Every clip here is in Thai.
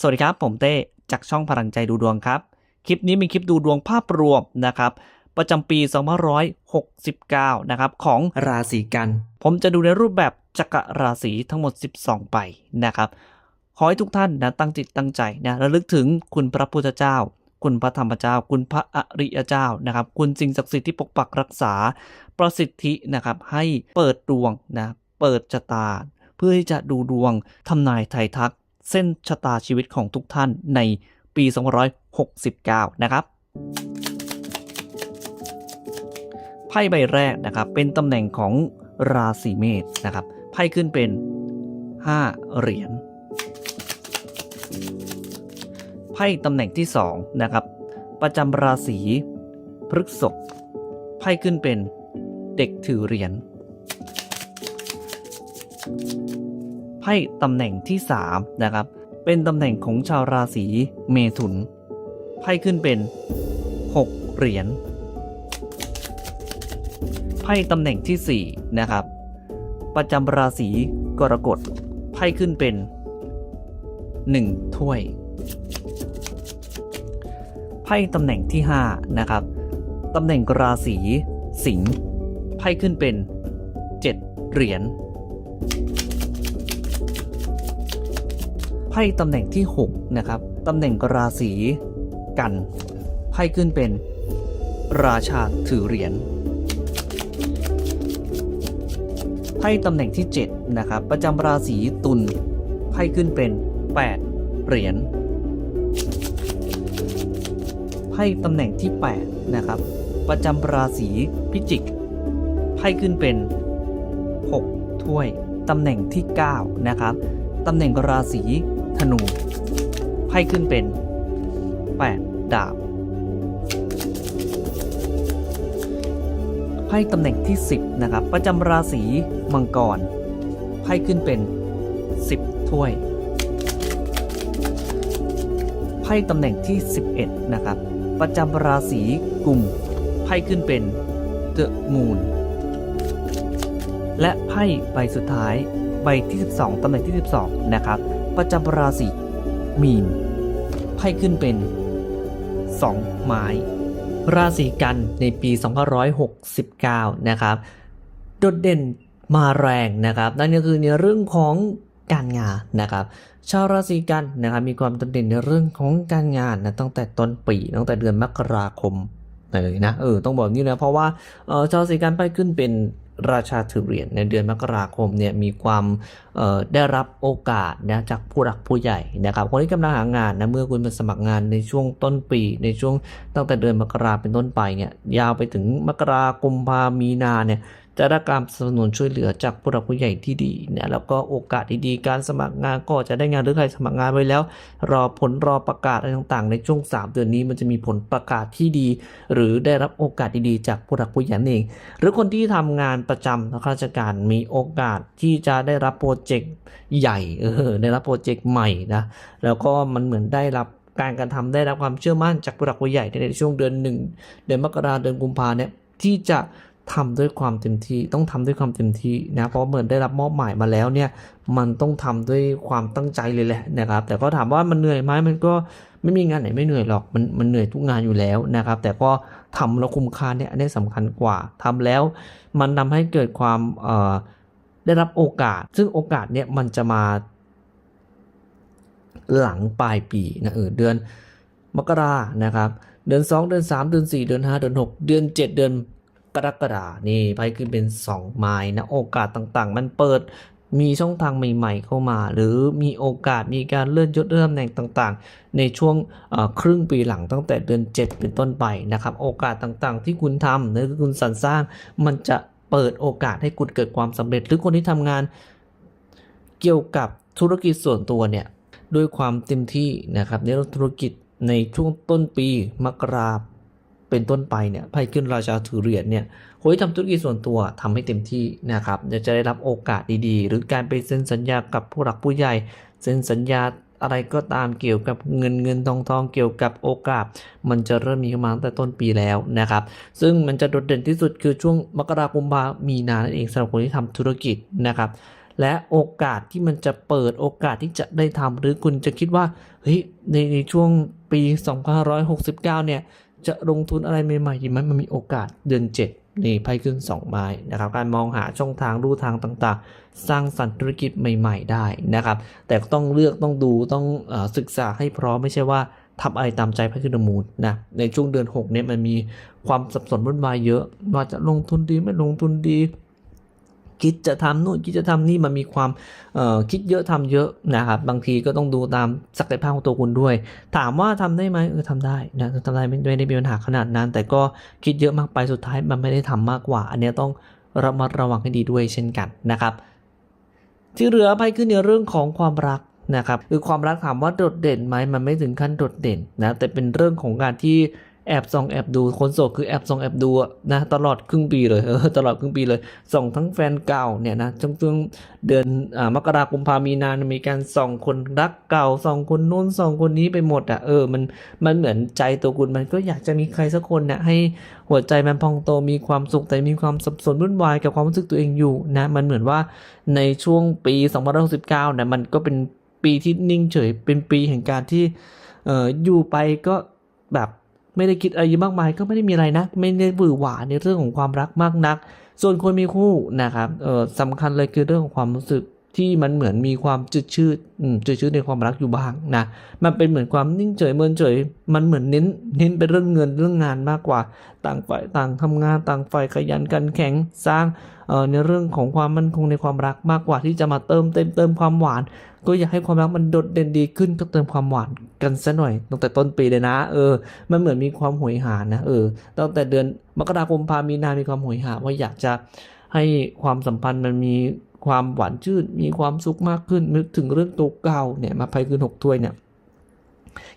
สวัสดีครับ ผมเต้จากช่องพลังใจดูดวงครับ คลิปนี้เป็นคลิปดูดวงภาพรวมนะครับ ประจำปี 2569 นะครับ ของราศีกัน ผมจะดูในรูปแบบจักรราศีทั้งหมด 12ไปนะครับ ขอให้ทุกท่านนะตั้งจิตตั้งใจนะระลึกถึงคุณพระพุทธเจ้า คุณพระธรรมเจ้า คุณพระอริยเจ้านะครับ คุณสิ่งศักดิ์สิทธิ์ที่ปกปักรักษาประสิทธินะครับ ให้เปิดดวงนะเปิดชะตา เพื่อที่จะดูดวงทำนายไทายทัก เส้นชะตาชีวิตของทุกท่านในปี 2569 นะครับไพ่ใบแรกนะครับเป็นตำแหน่งของราศีเมษนะครับไพ่ขึ้นเป็น 5 เหรียญไพ่ตำแหน่งที่2นะครับประจำราศีพฤกษภไพ่ขึ้นเป็นเด็กถือเหรียญ ไพ่ตำแหน่งที่ 3 นะครับ เป็นตำแหน่งของชาวราศีเมถุนไพ่ขึ้นเป็น 6 เหรียญไพ่ตำแหน่งที่ 4 นะครับ ประจำราศีกรกฎไพ่ขึ้นเป็น 1 ถ้วยไพ่ตำแหน่งที่ 5 นะครับตำแหน่งราศีสิงห์ไพ่ขึ้นเป็น 7 เหรียญ ไพ่ตำแหน่งที่ 6 นะครับตำแหน่งราศีกันไพ่ขึ้นเป็นราชาถือเหรียญไพ่ตำแหน่งที่ 7 นะครับ ประจำราศีตุลไพ่ขึ้นเป็น 8 เหรียญไพ่ตำแหน่งที่ 8 นะครับ ประจำราศีพิจิกไพ่ขึ้นเป็น 6 ถ้วย ตำแหน่งที่ 9 นะครับ ตำแหน่งราศี ธนู ไพ่ขึ้นเป็น 8 ดาบ ไพ่ตำแหน่งที่ 10 นะครับ ประจำราศีมังกร ไพ่ขึ้นเป็น 10 ถ้วย ไพ่ตำแหน่งที่ 11 นะครับ ประจำราศีกุม ไพ่ขึ้นเป็น The Moon และไพ่ใบสุดท้ายใบที่ 12 ตำแหน่งที่ 12 นะครับ ประจำราศีมีนไพ่ขึ้นเป็น 2 ไม้ ราศีกันในปี 2569 นะครับ โดดเด่นมาแรงนะครับ นั่นก็คือในเรื่องของการงานนะครับ ชาวราศีกันนะครับมีความโดดเด่นในเรื่องของการงานนะตั้งแต่ต้นปีตั้งแต่เดือนมกราคมเลยนะเออต้องบอกอย่างนี้นะเพราะว่าเออชาวราศีกันไปขึ้นเป็น ราชาถือเหรียญในเดือนมกราคมเนี่ยมีความได้รับโอกาสนะจากผู้หลักผู้ใหญ่นะครับคนที่กำลังหางานนะเมื่อคุณไปสมัครงานในช่วงต้นปี ในช่วงตั้งแต่เดือนมกราเป็นต้นไปเนี่ยยาวไปถึงมกราคมพามีนาเนี่ย จะได้การสนับสนุนช่วยเหลือจากผู้หลักผู้ใหญ่ที่ดีเนี่ยแล้วก็โอกาสดีๆการสมัครงานก็จะได้งานหรือใครสมัครงานไว้แล้ว รอผลรอประกาศอะไรต่างๆ ในช่วง 3 เดือนนี้มันจะมีผลประกาศที่ดี หรือได้รับโอกาสดีๆ จากผู้หลักผู้ใหญ่เอง หรือคนที่ทำงานประจำข้าราชการมีโอกาสที่จะได้รับโปรเจกต์ใหญ่เออได้รับโปรเจกต์ใหม่นะแล้วก็มันเหมือนได้รับการการทำได้รับความเชื่อมั่นจากผู้หลักผู้ใหญ่ในช่วงเดือนหนึ่งเดือนมกราเดือนกุมภาเนี่ยที่จะ ทำด้วยความเต็มที่ต้องทำด้วยความเต็มที่นะเพราะเหมือนได้รับมอบหมายมาแล้วเนี่ยมันต้องทำด้วยความตั้งใจเลยแหละนะครับ แต่ก็ถามว่ามันเหนื่อยไหมมันก็ไม่มีงานไหนไม่เหนื่อยหรอกมันมันเหนื่อยทุกงานอยู่แล้วนะครับ แต่ก็ทำแล้วคุ้มค่าเนี่ยอันนี้สำคัญกว่าทำแล้วมันทำให้เกิดความเอ่อได้รับโอกาส ซึ่งโอกาสเนี่ยมันจะมาหลังปลายปีนะเออเดือนมกรานะครับ เดือน 2 เดือน 3 เดือน 4 เดือน 5 เดือน 6 เดือน 7 เดือน กรกฎานี่ไพ่ขึ้นเป็น 2 ไม้นะโอกาสต่างๆ มันเปิดมีช่องทางใหม่ ๆ เข้ามา หรือมีโอกาสมีการเลื่อนยศเลื่อนตำแหน่งต่างๆ ในช่วงครึ่งปีหลังตั้งแต่เดือน 7 เป็นต้นไปนะครับ โอกาสต่างๆ ที่คุณทำหรือคุณสรรสร้างมันจะเปิดโอกาสให้คุณเกิดความสำเร็จ หรือคนที่ทำงานเกี่ยวกับธุรกิจส่วนตัวเนี่ยด้วยความเต็มที่นะครับในธุรกิจในช่วงต้นปีมกรา เป็นต้นไปเนี่ยไพ่ขึ้นราชาถือเหรียญเนี่ยคนที่ทำธุรกิจส่วนตัวทำให้เต็มที่นะครับจะจะได้รับโอกาสดีๆ หรือการไปเซ็นสัญญากับผู้หลักผู้ใหญ่เซ็นสัญญาอะไรก็ตามเกี่ยวกับเงินเงินทองทองเกี่ยวกับโอกาส มันจะเริ่มมีเข้ามาตั้งแต่ต้นปีแล้วนะครับ ซึ่งมันจะโดดเด่นที่สุดคือช่วงมกราคมพามีนานั่นเองสำหรับคนที่ทำธุรกิจนะครับ และโอกาสที่มันจะเปิดโอกาสที่จะได้ทำหรือคุณจะคิดว่าเฮ้ยในในช่วงปี 2569 เนี่ย จะลงทุนอะไรใหม่ๆดีไหมมันมีโอกาสเดือน 7 นี่ไพ่ขึ้น2ใบนะครับการมองหาช่องทางรูทางต่างๆ สร้างสรรค์ธุรกิจใหม่ ๆ ได้นะครับ แต่ก็ต้องเลือกต้องดูต้องอศึกษาให้พร้อมไม่ใช่ว่าทำอะไรตามใจไพ่ขึ้นมูลนะในช่วงเดือน 6 เนี่ยมันมีความสับสนวุ่นวายเยอะว่าจะลงทุนดีไม่ลงทุนดี คิดจะทำนู่นคิดจะทำนี่มันมีความเอ่อคิดเยอะทำเยอะนะครับบางทีก็ต้องดูตามศักยภาพของตัวคุณด้วย ถามว่าทำได้ไหมเออทำได้นะทำได้ไม่ไม่ได้มีปัญหาขนาดนั้น แต่ก็คิดเยอะมากไปสุดท้ายมันไม่ได้ทำมากกว่า อันนี้ต้องระมัดระวังให้ดีด้วยเช่นกันนะครับ ที่เหลือไปขึ้นในเรื่องของความรักนะครับคือความรักถามว่าโดดเด่นไหมมันไม่ถึงขั้นโดดเด่นนะแต่เป็นเรื่องของการที่ แอบส่องแอบดูคนโสดคือแอบส่องแอบดูนะตลอดครึ่งปีเลยเออตลอดครึ่งปีเลยส่องทั้งแฟนเก่าเนี่ยนะช่วงช่วงเดือนอ่ามกราคมพามีนามีการส่องคนรักเก่าส่องคนนู้นส่องคนนี้ไปหมดอะเออมันมันเหมือนใจตัวคุณมันก็อยากจะมีใครสักคนนะให้หัวใจมันพองโตมีความสุขแต่มีความสับสนวุ่นวายกับความรู้สึกตัวเองอยู่นะมันเหมือนว่าในช่วงปี2569นะมันก็เป็นปีที่นิ่งเฉยเป็นปีแห่งการที่เอออยู่ไปก็แบบ ไม่ได้คิดอะไรมากมายก็ไม่ได้มีอะไรนะ ไม่ได้บือหวาในเรื่องของความรักมากนัก ส่วนคนมีคู่นะครับเออสำคัญเลยคือเรื่องของความรู้สึกที่มันเหมือนมีความจืดชืดอืมจืดชืดในความรักอยู่บ้างนะ มันเป็นเหมือนความนิ่งเฉยเมินเฉย มันเหมือนเน้นเน้นเป็นเรื่องเงินเรื่องงานมากกว่า ต่างฝ่ายต่างทำงานต่างฝ่ายขยันกันแข็งสร้างเอ่อในเรื่องของความมั่นคงในความรักมากกว่าที่จะมาเติมเต็มเติมความหวาน ก็อยากให้ความรักมันโดดเด่นดีขึ้นก็เติมความหวาน กันซะหน่อยตั้งแต่ต้นปีเลยนะ เออ มันเหมือนมีความหวยหานะเออตั้งแต่เดือนมกราคมพามีนามีความหวยหาว่าอยากจะให้ความสัมพันธ์มันมีความหวานชื่นมีความสุขมากขึ้นนึกถึงเรื่องตัวเก่าเนี่ยมาไพ่คืนหกถ้วยเนี่ย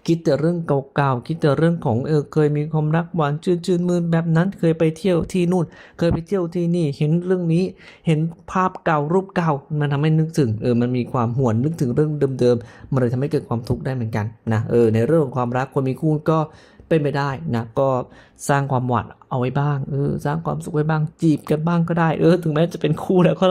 คิดแต่เรื่องเก่าๆ คิดแต่เรื่องของเออเคยมีความรักหวานชื่นชื่นมืนแบบนั้นเคยไปเที่ยวที่นู่น เคยไปเที่ยวที่นี่เห็นเรื่องนี้เห็นภาพเก่ารูปเก่ามันทำให้นึกถึงเออมันมีความหวนนึกถึงเรื่องเดิมๆมันเลยทำให้เกิดความทุกข์ได้เหมือนกันนะเออในเรื่องของความรักคนมีคู่ก็เป็นไปได้นะก็สร้างความหวานเอาไว้บ้างเออสร้างความสุขไว้บ้างจีบกันบ้างก็ได้ เออ ถึงแม้จะเป็นคู่แล้วก็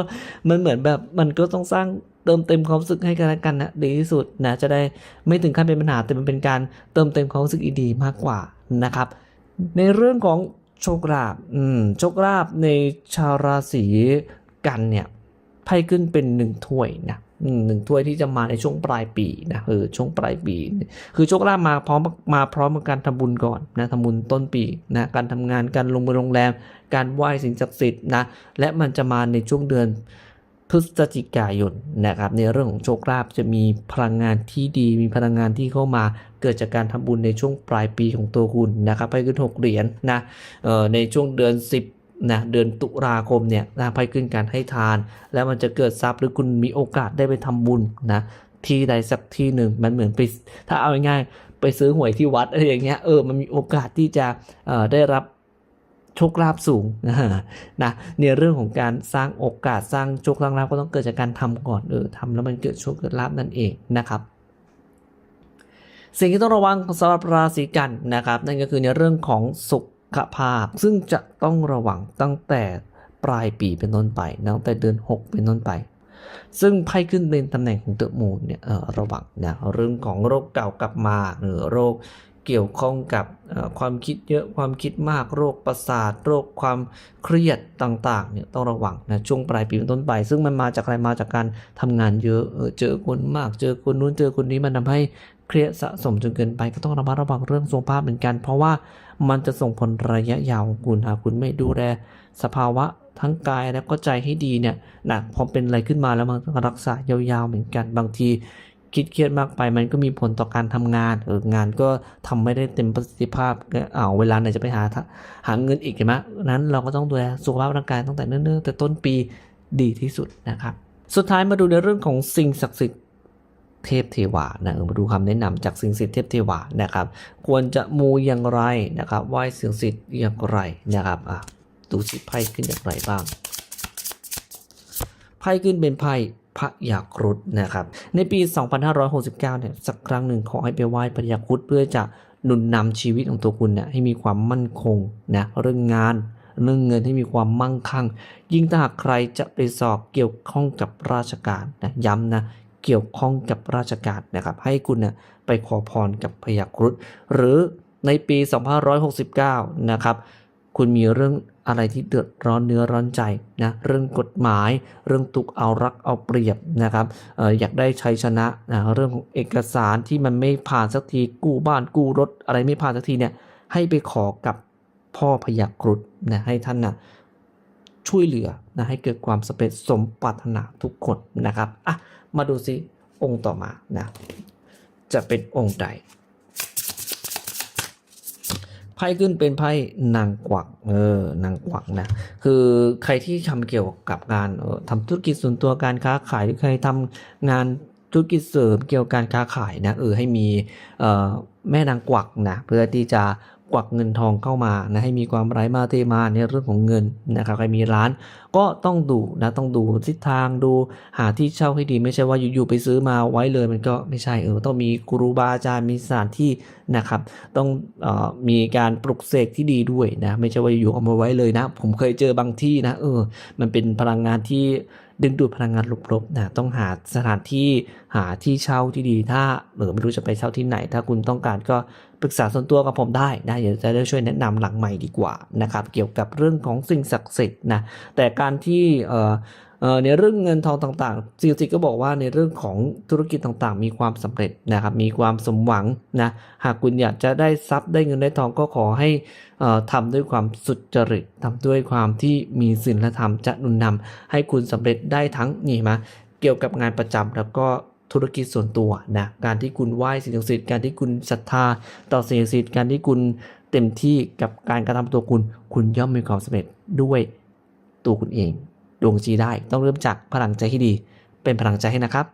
มันเหมือนแบบมันก็ต้องสร้าง ติมเต็มความรู้สึกให้กันและกันนะดีที่สุดนะจะได้ไม่ถึงขั้นเป็นปัญหาแต่มันเป็นการเติมเต็มความรู้สึกดีๆมากกว่านะครับ ในเรื่องของโชคลาภอืมโชคลาภในชาวราศีกันเนี่ยไพ่ขึ้นเป็นหนึ่งถ้วยนะหนึ่งถ้วยที่จะมาในช่วงปลายปีนะเออช่วงปลายปี คือโชคลาภมาพร้อมมาพร้อมกับการทำบุญก่อนนะทำบุญต้นปีนะการทำงานการลงมือโรงแรม การไหว้สิ่งศักดิ์สิทธิ์นะและมันจะมาในช่วงเดือน พฤศจิกายนนะครับในเรื่องของโชคลาภจะมีพลังงานที่ดีมีพลังงานที่เข้ามาเกิดจากการทำบุญในช่วงปลายปีของตัวคุณนะครับไพ่ขึ้นหกเหรียญนะในช่วงเดือน 10นะเดือนตุลาคมเนี่ยนะไพ่ขึ้นการให้ทาน แล้วมันจะเกิดทรัพย์หรือคุณมีโอกาสได้ไปทำบุญนะที่ใดสักที่หนึ่งมันเหมือนไปถ้าเอาง่ายๆไปซื้อหวยที่วัดอะไรอย่างเงี้ยเออมันมีโอกาสที่จะได้รับ โชคลาภสูงนะในเรื่องของการสร้างโอกาสสร้างโชคลาภก็ต้องเกิดจากการทำก่อนเออทำแล้วมันเกิดโชคเกิดลาภนั่นเองนะครับสิ่งที่ต้องระวังสำหรับราศีกันนะครับ นั่นก็คือในเรื่องของสุขภาพ ซึ่งจะต้องระวังตั้งแต่ปลายปีเป็นต้นไปตั้งแต่เดือน 6 เป็นต้นไป ซึ่งไพ่ขึ้นเป็นตำแหน่งของเตอะมูนเนี่ยระวังนะเรื่องของโรคเก่ากลับมาหรือโรค เกี่ยวข้องกับความคิดเยอะความคิดมากโรคประสาท โรคความเครียดต่างๆเนี่ยต้องระวังนะช่วงปลายปีเป็นต้นไป ซึ่งมันมาจากอะไรมาจากการทำงานเยอะเจอคนมากเจอคนนู้นเจอคนนี้มันทำให้เครียดสะสมจนเกินไปก็ต้องระมัดระวังเรื่องสุขภาพเหมือนกัน เพราะว่ามันจะส่งผลระยะยาวของคุณหากคุณไม่ดูแลสภาวะทั้งกายและก็ใจให้ดีเนี่ยนะพอเป็นอะไรขึ้นมาแล้วมันต้องรักษายาวๆเหมือนกันบางที คิดเครียดมากไป มันก็มีผลต่อการทำงานเอองานก็ทำไม่ได้เต็มประสิทธิภาพเอาเวลาไหนจะไปหาหาเงินอีกเห็นไหมนั้นเราก็ต้องดูแลสุขภาพร่างกายตั้งแต่เนิ่นๆแต่ต้นปีดีที่สุดนะครับ สุดท้ายมาดูในเรื่องของสิ่งศักดิ์สิทธิ์เทพเทวานะมาดูคำแนะนำจากสิ่งศักดิ์สิทธิ์เทพเทวานะครับ ควรจะมูอย่างไรนะครับไหว้สิ่งศักดิ์สิทธิ์อย่างไรนะครับอะดูสิไพ่ขึ้นอย่างไรบ้างไพ่ขึ้นเป็นไพ่ พระยาครุฑนะครับ ในปี 2569 เนี่ยสักครั้งหนึ่งขอให้ไปไหว้พระยาครุฑเพื่อจะหนุนนำชีวิตของตัวคุณเนี่ยให้มีความมั่นคงนะเรื่องงานเรื่องเงินที่มีความมั่งคั่ง ยิ่งถ้าหากใครจะไปสอบเกี่ยวข้องกับราชการนะย้ำนะเกี่ยวข้องกับราชการนะครับ ให้คุณนะไปขอพรกับพยากรุฑหรือในปี 2569 นะครับ คุณมีเรื่อง อะไรที่เดือดร้อนเนื้อร้อนใจนะเรื่องกฎหมาย เรื่องตุกเอารักเอาเปรียบนะครับอออยากได้ชัยชนะนะเรื่องของเอกสารที่มันไม่ผ่านสักทีกู้บ้านกู้รถ อะไรไม่ผ่านสักทีเนี่ยให้ไปขอกับพ่อพยากรุฑนะให้ท่านนะช่วยเหลือนะให้เกิดความสำเร็จสมปรารถนาทุกคนนะครับอะมาดูซิองค์ต่อมานะจะเป็นองค์ใด ไพ่ขึ้นเป็นไพ่นางกวัก เออนางกวักนะ คือใครที่ทำเกี่ยวกับการออทำธุรกิจส่วนตัวการค้าขายหรือใครทำงานธุรกิจเสริมเกี่ยวกับการค้าขายนะเออให้มีเออแม่นางกวักนะเพื่อที่จะ กวักเงินทองเข้ามานะให้มีความไหลมาเทมาในเรื่องของเงินนะครับใครมีร้านก็ต้องดูนะต้องดูทิศทางดูหาที่เช่าให้ดีไม่ใช่ว่าอยู่ๆไปซื้อมาไว้เลยมันก็ไม่ใช่เออต้องมีครูบาอาจารย์มีสถานที่นะครับต้องออมีการปลุกเสกที่ดีด้วยนะไม่ใช่ว่าอยู่ๆเอามาไว้เลยนะ ผมเคยเจอบางที่นะเออมันเป็นพลังงานที่ ดึงดูดพลังงานลบๆนะต้องหาสถานที่หาที่เช่าที่ดีถ้าเออไม่รู้จะไปเช่าที่ไหน ถ้าคุณต้องการก็ปรึกษาส่วนตัวกับผมได้นะเดี๋ยวจะได้ช่วยแนะนำหลังใหม่ดีกว่านะครับเกี่ยวกับเรื่องของสิ่งศักดิ์สิทธิ์นะแต่การที่เอ่อ ในเรื่องเงินทองต่างๆซีลติก็บอกว่าในเรื่องของธุรกิจต่างๆ มีความสำเร็จนะครับมีความสมหวังนะหากคุณอยากจะได้ทรัพย์ได้เงินได้ทองก็ขอให้เอ่อทำด้วยความสุจริตทำด้วยความที่มีศีลธรรมจะนุนนำให้คุณสำเร็จได้ทั้งนี่มาเกี่ยวกับงานประจำแล้วก็ธุรกิจส่วนตัวนะการที่คุณไหว้สิ่งศักดิ์สิทธิ์การที่คุณศรัทธาต่อสิ่งศักดิ์สิทธิ์การที่คุณเต็มที่กับการกระทำตัวคุณ คุณย่อมมีความสำเร็จด้วยตัวคุณเอง ดวงจีได้ ต้องเริ่มจากพลังใจที่ดี เป็นพลังใจให้นะครับ